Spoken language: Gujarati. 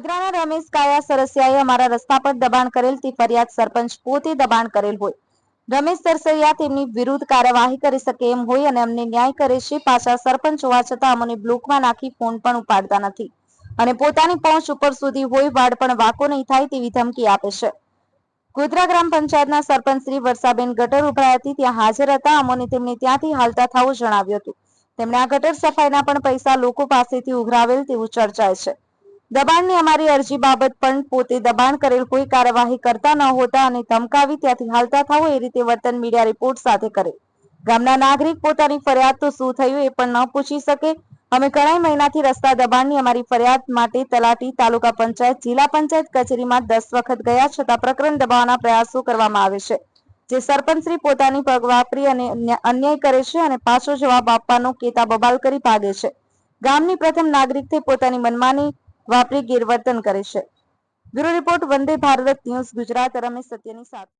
ગોધરાના રમેશ કાયા સરસિયાએ અમારા રસ્તા પર દબાણ કરેલ તે ફરિયાદ સરપંચ પોતે દબાણ કરેલ હોય. રમેશ સરસૈયા તેમની વિરુદ્ધ કાર્યવાહી કરી શકે એમ હોય અને અમને ન્યાય કરે છે પાછા સરપંચ હોવા છતાં અમને બ્લોકમાં નાખી ફોન પણ ઉપાડતા નથી. અને પોતાની પહોંચ ઉપર સુધી હોય વાડ પણ વાકો નહીં થાય તેવી ધમકી આપે છે. ગોધરા ગ્રામ પંચાયતના સરપંચ શ્રી વર્ષાબેન ગટર ઉભરાઈ હતી ત્યાં હાજર હતા. અમોને તેમને ત્યાંથી હાલતા થવું જણાવ્યું હતું. તેમણે આ ગટર સફાઈના પણ પૈસા લોકો પાસેથી ઉઘરાવેલ તેવું ચર્ચાય છે. દબાણની અમારી અરજી બાબત પણ પોતે દબાણ કરેલ કોઈ કાર્યવાહી કરતા ન હોતા અને ધમકાવી ત્યાંથી હાલતા થાવ એ રીતે વર્તન મીડિયા રિપોર્ટ સાથે કરે. ગામના નાગરિક પોતાની ફરિયાદ તો શું થયું એ પણ ન પૂછી શકે. અમે ઘણા મહિનાથી રસ્તા દબાણની અમારી ફરિયાદ માટે તલાટી તાલુકા પંચાયત જિલ્લા પંચાયત કચેરીમાં દસ વખત ગયા છતાં પ્રકરણ દબાવવાના પ્રયાસો કરવામાં આવે છે. જે સરપંચશ્રી પોતાની પગ વાપરી અને અન્યાય કરે છે અને પાછો જવાબ આપવાનો કેતા બબાલ કરી ભાગે છે. ગામની પ્રથમ નાગરિક થઈ પોતાની મનમાની વાપરી ગેરવર્તન કરે છે. Bureau report Vande Bharat news Gujarat Ramesh સત્યની સાથે